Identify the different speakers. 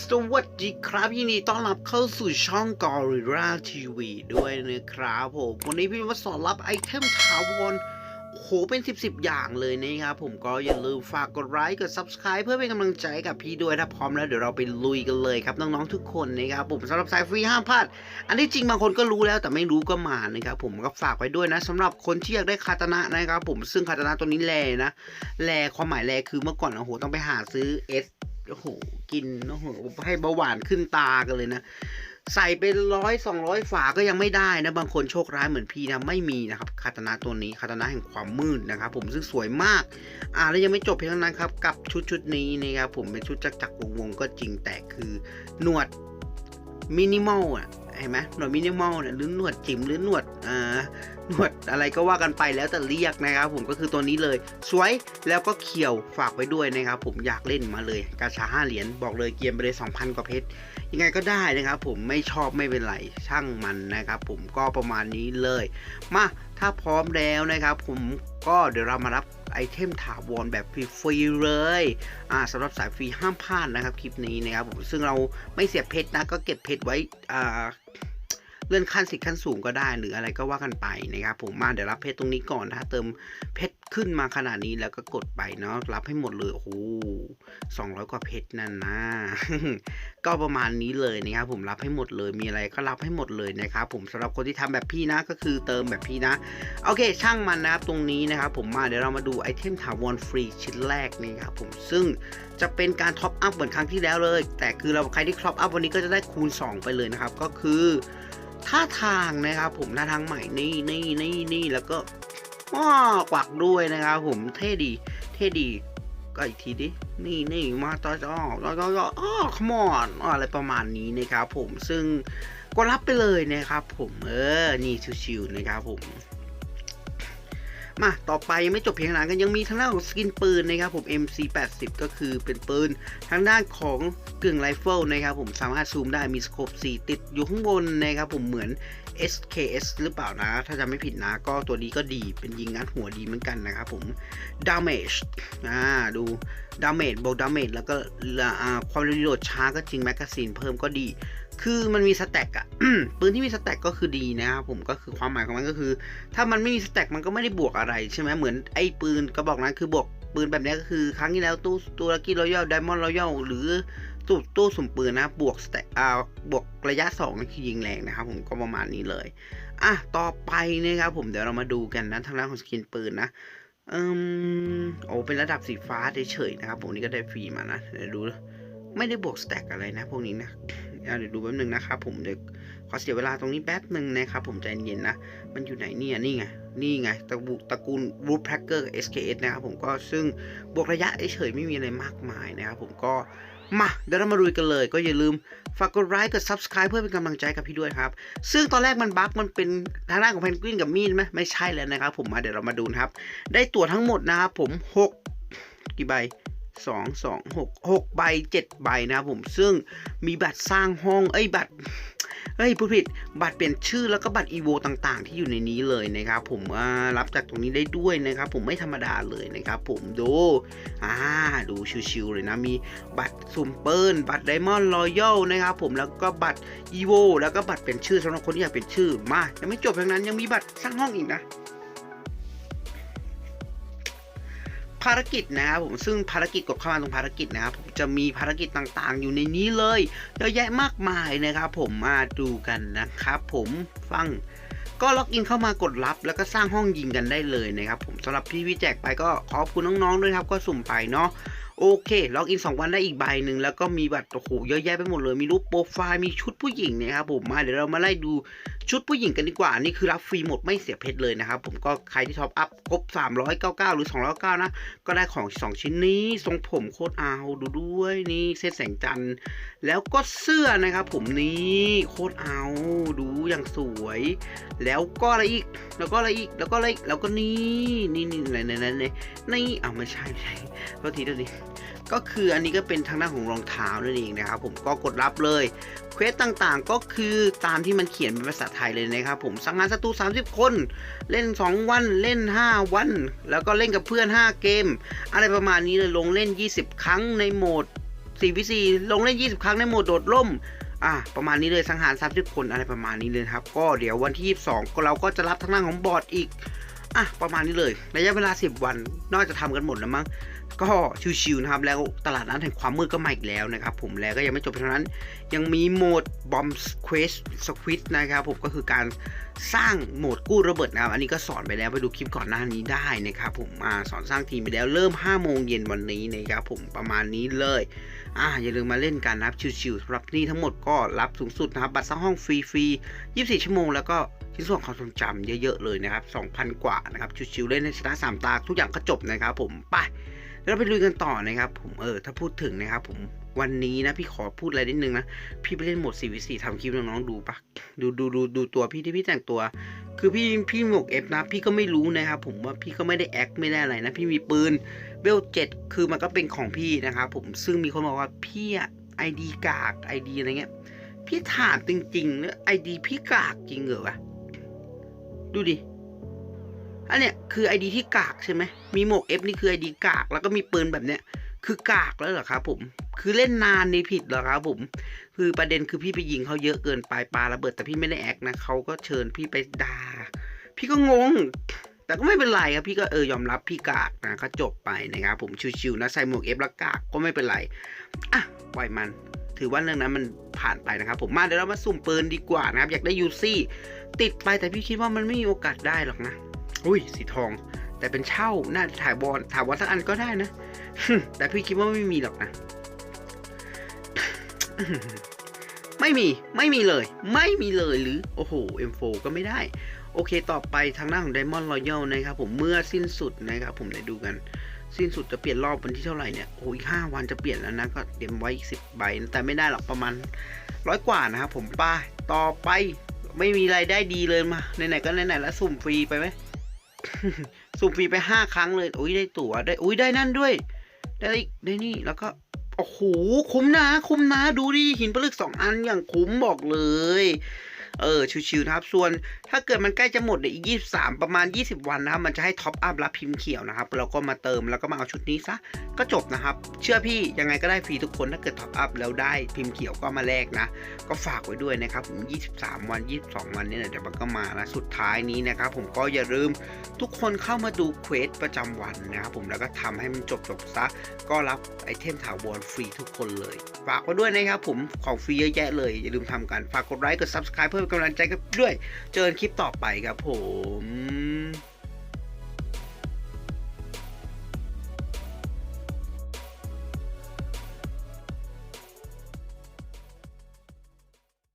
Speaker 1: สวัสดีครับยินดีต้อนรับเข้าสู่ช่อง Gorilla TV ด้วยนะครับผมวันนี้พี่มาสอนรับไอเทมถาวรโหเป็น 10บสอย่างเลยนะครับผมก็อย่าลืมฝากกดไลค์กด Subscribe เพื่อเป็นกำลังใจกับพี่ด้วยถ้าพร้อมแล้วเดี๋ยวเราไปลุยกันเลยครับน้องๆทุกคนนะครับผมสำหรับสายฟรีห้ามพลาด อันที่จริงบางคนก็รู้แล้วแต่ไม่รู้ก็มานะครับผมก็ฝากไว้ด้วยนะสำหรับคนที่อยากได้คาตานะนะครับผมซึ่งคาตานะตัวนี้แลนะแลความหมายแลคือเมื่อก่อนโอ้โหต้องไปหาซื้อเอส โอ้โหกินโอ้โหให้เบาหวานขึ้นตากันเลยนะ ใส่ไปร้อยสองร้อยฝาก็ยังไม่ได้นะบางคนโชคร้ายเหมือนพี่นะไม่มีนะครับคาตานาตัวนี้คาตานาแห่งความมืดนะครับ ผมซึ่งสวยมาก อ่าแล้วยังไม่จบเพียงเท่านั้นครับ กับชุดชุดนี้นะครับผมเป็นชุดจักรจักรวงวงก็จริงแต่คือหนวดมินิมอลอะ เห็นไหมหนวดมินิมอลเนี่ยหรือหนวดจิ๋มหรือหนวดอ่าหนวดอะไรก็ว่ากันไปแล้วแต่เรียกนะครับ ผมก็คือตัวนี้เลยสวยแล้วก็เขียวฝากไว้ด้วยนะครับ ผมอยากเล่นมาเลยกาชาห้าเหรียญบอกเลยเกียมไปเลย2,000 กว่าเพชรยังไงก็ได้นะครับ ผมไม่ชอบไม่เป็นไรช่างมันนะครับ ผมก็ประมาณนี้เลย มาถ้าพร้อมแล้วนะครับ ผม ก็เดี๋ยวเรามารับไอเทมถาวรแบบฟรีๆเลยอ่าสำหรับสายฟรีห้ามพลาดนะครับคลิปนี้นะครับผมซึ่งเราไม่เสียเพชรนะก็เก็บเพชรไว้อ่า เลื่อนขั้นสิทธิ์ขั้นสูงก็ได้ หรืออะไรก็ว่ากันไปนะครับผมมาเดี๋ยวรับเพชรตรงนี้ก่อนถ้าเติมเพชรขึ้นมาขนาดนี้แล้วก็กดไปเนาะรับให้หมดเลยโอ้โหสองร้อยกว่าเพชรนั่นนะก็ประมาณนี้เลยนะครับผมรับให้หมดเลยมีอะไรก็รับให้หมดเลยนะครับผมสำหรับคนที่ทำแบบพี่นะก็คือเติมแบบพี่นะโอเค ช่างมันนะครับตรงนี้นะครับผมมาเดี๋ยวเรามาดูไอเทมถาวรฟรีชิ้นแรกนี่ครับผมซึ่งจะเป็นการท็อปอัพเหมือนครั้งที่แล้วเลย แต่คือเราใครที่ท็อปอัพวันนี้ก็จะได้คูณ 2 ไปเลยนะครับ ก็คือ ท่าทางนะครับ ผมท่าทางใหม่นี่นี่นี่นี่แล้วก็อ้อกวักด้วยนะครับ ผมเท่ดี เท่ดีก็อีกทีดิ นี่นี่มาต่อจอต่อจอจออ้อขมอนอะไรประมาณนี้นะครับผมซึ่งก็รับไปเลยนะครับผมเออ นี่ชิวๆนะครับผม มาต่อไปยังไม่จบเพียงเท่านั้นกันยังมีทางด้านของสกินปืนนะครับผม MC80 ก็คือเป็นปืนทางด้านของกึ่งไรเฟิลนะครับผมสามารถซูมได้มีสโคป4ติดอยู่ข้างบนนะครับผมเหมือน SKS หรือเปล่านะ ถ้าจำไม่ผิดนะ ก็ตัวนี้ก็ดีเป็นยิงงัดหัวดีเหมือนกันนะครับผม damage อ่าดู damage บวก damage แล้วก็ความเร็วรีโหลดช้าก็จริงแมกกาซีนเพิ่มก็ดี คือมันมีสแต็กอะปืนที่มีสแต็กก็คือดีนะครับผมก็คือความหมายของมันก็คือ ถ้ามันไม่มีสแต็กมันก็ไม่ได้บวกอะไรใช่ไหมเหมือนไอ้ปืนกระบอกนั้นคือบวกปืนแบบนี้ก็คือครั้งที่แล้วตู้ตู้ลักกี้รอยัลไดมอนด์รอยัลหรือตู้ตู้สุ่มปืนนะบวกสแต็กอ่าบวกระยะ2นั่นคือยิงแรงนะครับผมก็ประมาณนี้เลยอะต่อไปนะครับผมเดี๋ยวเรามาดูกันนะทางด้านของสกินปืนนะอืมโอ้เป็นระดับสีฟ้าเฉยๆนะครับผมนี่ก็ได้ฟรีมานะเดี๋ยวดู ไม่ได้บวกสแต็กอะไรนะ พวกนี้นะ เดี๋ยวดูแป๊บนึงนะครับผมเดี๋ยวขอเสียเวลาตรงนี้แป๊บหนึ่งนะครับผมใจเย็นนะ มันอยู่ไหนเนี่ยนี่ไงนี่ไงตระกูลตระกูล Root Packer SKS นะครับผมก็ซึ่งบวกระยะเฉยไม่มีอะไรมากมายนะครับผมก็มาเดี๋ยวเรามาดูกันเลย ก็อย่าลืมฝากกดไลค์กด Subscribe เพื่อเป็นกำลังใจกับพี่ด้วยครับ ซึ่งตอนแรกมันบั๊กมันเป็นทางด้านของเพนกวินกับมีนไหมไม่ใช่แล้วนะครับผมมาเดี๋ยวเรามาดูนะครับ ได้ตั๋วทั้งหมดนะครับผมหกกี่ใบ สองสองหกหกใบเจ็ดใบนะครับผมซึ่งมีบัตรสร้างห้องเอ้ยบัตรเฮ้ยพูดผิดบัตรเปลี่ยนชื่อแล้วก็บัตรอีโวต่างๆ ที่อยู่ในนี้เลยนะครับผมรับจากตรงนี้ได้ด้วยนะครับ ผมไม่ธรรมดาเลยนะครับ ผมดูอ่าดูชิวๆเลยนะมีบัตรซุมเปิลบัตรไดมอนด์รอยัลนะครับผมแล้วก็บัตรอีโวแล้วก็บัตรเปลี่ยนชื่อสำหรับคนที่อยากเปลี่ยนชื่อมายังไม่จบเพียงนั้นยังมีบัตรสร้างห้องอีกนะ ภารกิจนะครับผมซึ่งภารกิจกดเข้ามาตรงภารกิจนะครับผมจะมีภารกิจต่างๆ อยู่ในนี้เลยเยอะแยะมากมายนะครับ ผมมาดูกันนะครับ ผมฟังก็ล็อกอินเข้ามากดรับ แล้วก็สร้างห้องยิงกันได้เลยนะครับ ผมสำหรับพี่วิแจกไปก็ขอบคุณน้องๆด้วยครับ ก็สุ่มไปเนาะโอเค ล็อกอิน 2 วันได้อีกใบหนึ่ง แล้วก็มีบัตรโอ้โหเยอะแยะไปหมดเลย มีรูปโปรไฟล์ มีชุดผู้หญิงนะครับผม มาเดี๋ยวเรามาไล่ดู ชุดผู้หญิงกันดีกว่า นี่คือรับฟรีหมดไม่เสียเพชรเลยนะครับ ผมก็ใครที่ท็อปอัพครบ 399 หรือ299นะ ก็ได้ของ 2 ชิ้นนี้ทรงผมโคตรเอาดูด้วยนี่เส้นแสงจันทร์แล้วก็เสื้อนะครับ ผมนี่โคตรเอาดูอย่างสวย แล้วก็อะไรอีก แล้วก็อะไรอีกแล้วก็อะไรอีกแล้วก็นี่นี่นี่ไหนไหนไหนไหนนี่อ้าวไม่ใช่ไม่ใช่โทษทีโทษที ก็คืออันนี้ก็เป็นทางด้านของรองเท้านั่นเองนะครับผมก็กดรับเลยเควสต่างๆก็คือตามที่มันเขียนเป็นภาษาไทยเลยนะครับผมสังหารศัตรู30 คน เล่น 2 วันเล่น 5 วัน แล้วก็เล่นกับเพื่อน 5 เกม อะไรประมาณนี้เลยลงเล่น 20 ครั้งในโหมด4 v 4ลงเล่น 20 ครั้งในโหมดโดดร่มอะประมาณนี้เลยสังหาร30 คนอะไรประมาณนี้เลยครับ ก็เดี๋ยววันที่ 22 เราก็จะรับทางด้านของบอร์ดอีก อะประมาณนี้เลยระยะเวลา 10 วันน่าจะทำกันหมดแล้วมั้งก็ชิวๆนะครับ แล้วตลาดนั้นแห่งความมืดก็มาอีกแล้วนะครับผมแล้วก็ยังไม่จบเท่านั้น ยังมีโหมด Bomb Quest Squid นะครับผมก็คือการสร้างโหมดกู้ระเบิดนะครับ อันนี้ก็สอนไปแล้วไปดูคลิปก่อนหน้านี้ได้นะครับผมมาสอนสร้างทีมไปแล้วเริ่ม5โมงเย็นวันนี้นะครับผมประมาณนี้เลยอ่าอย่าลืมมาเล่นกันนะครับชิวๆสำหรับนี่ทั้งหมดก็รับสูงสุดนะครับบัตรสร้างห้องฟรีๆ24 ชั่วโมงแล้วก็ชิ้นส่วนความทรงจำเยอะๆเลยนะครับ 2,000 กว่านะครับชิวๆเล่นในชนะ3ตาทุกอย่างก็จบนะครับผมไปเดี๋ยวเราไปลุยกันต่อนะครับ ผมเออถ้าพูดถึงนะครับผมวันนี้นะพี่ขอพูดอะไรนิดนึงนะพี่ไปเล่นโหมด 4v4 ทำคลิปน้องๆดูปะดูดูดูดูตัวพี่ที่พี่แต่งตัว คือพี่พี่หมกเอฟนะ พี่ก็ไม่รู้นะครับผมว่าพี่ก็ไม่ได้แอคไม่ได้อะไรนะ พี่มีปืนเบลเจ็ดคือมันก็เป็นของพี่นะครับผมซึ่งมีคนบอกว่าพี่อะไอดีกากไอดีอะไรเงี้ยพี่ถามจริงๆเนี่ยไอดีพี่กากจริงเหรอวะ ดูดิ อันเนี้ยคือไอดีที่กากใช่ไหม มีหมวกเอฟนี่คือไอดีกาก แล้วก็มีปืนแบบเนี้ย คือกากแล้วเหรอครับผม คือเล่นนานนี่ผิดเหรอครับผม คือประเด็นคือพี่ไปยิงเขาเยอะเกินไปปาระเบิดแต่พี่ไม่ได้แอคนะเขาก็เชิญพี่ไปด่า พี่ก็งงแต่ก็ไม่เป็นไรครับพี่ก็เออยอมรับพี่กากนะก็จบไปนะครับผมชิวๆนะใส่หมวกเอฟแล้วกากก็ไม่เป็นไรอะปล่อยมัน ถือว่าเรื่องนั้นมันผ่านไปนะครับ ผมมาเดี๋ยวเรามาสุ่มปืนดีกว่านะครับ อยากได้ยูซี่ติดไปแต่พี่คิดว่ามันไม่มีโอกาสได้หรอกนะอุ้ยสีทอง แต่เป็นเช่าน่าถ่ายบอลถ่ายบอลสักอันก็ได้นะแต่พี่คิดว่าไม่มีหรอกนะไม่มีไม่มีเลย ไม่มีเลยหรือ โอ้โห M4 ก็ไม่ได้ โอเคต่อไปทางหน้าของ Diamond Royal นะครับผมเมื่อสิ้นสุดนะครับผมเดี๋ยวดูกัน สิ้นสุดจะเปลี่ยนรอบวันที่เท่าไหร่เนี่ยโอ้ยห้าวันจะเปลี่ยนแล้วนะก็เตรียมไว้อีกสิบใบแต่ไม่ได้หรอกประมาณร้อยกว่านะครับผมไป้าต่อไปไม่มีรายได้ดีเลยมาไหนๆก็ไหนๆแล้วสุ่มฟรีไปไหมสุ่มฟรีไปห้าครั้งเลยอุ้ยได้ตั๋วได้อุ้ยได้นั่นด้วย ได้ได้นี่แล้วก็โอ้โหคุ้มนะ คุ้มนะ ดูดิหินปลึกสองอันอย่างคุ้มบอกเลย เออชิวๆนะครับ ส่วนถ้าเกิดมันใกล้จะหมดเดี๋ยอีก 23 ประมาณ 20 วันนะครับ มันจะให้ท็อปอัพรับพิมพ์เขียวนะครับเราก็มาเติมแล้วก็มาเอาชุดนี้ซะก็จบนะครับ เชื่อพี่ยังไงก็ได้ฟรีทุกคนถ้าเกิดท็อปอัพแล้วได้พิมพ์เขียวก็มาแลกนะ ก็ฝากไว้ด้วยนะครับผม23 วัน 22 วันเนี่ยเดี๋ยวมันก็มานะสุดท้ายนี้นะครับ ผมก็อย่าลืมทุกคนเข้ามาดูเควสประจำวันนะครับผมแล้วก็ทำให้มันจบจบซะก็รับไอเทมถาวรฟรีทุกคนเลย ฝากไว้ด้วยนะครับผมของฟรีเยอะแยะเลยอย่าลืมทำกันฝากกดไลค์กด subscribe เพื่อกำลังใจกันด้วย เจอกันคลิปต่อไปครับผม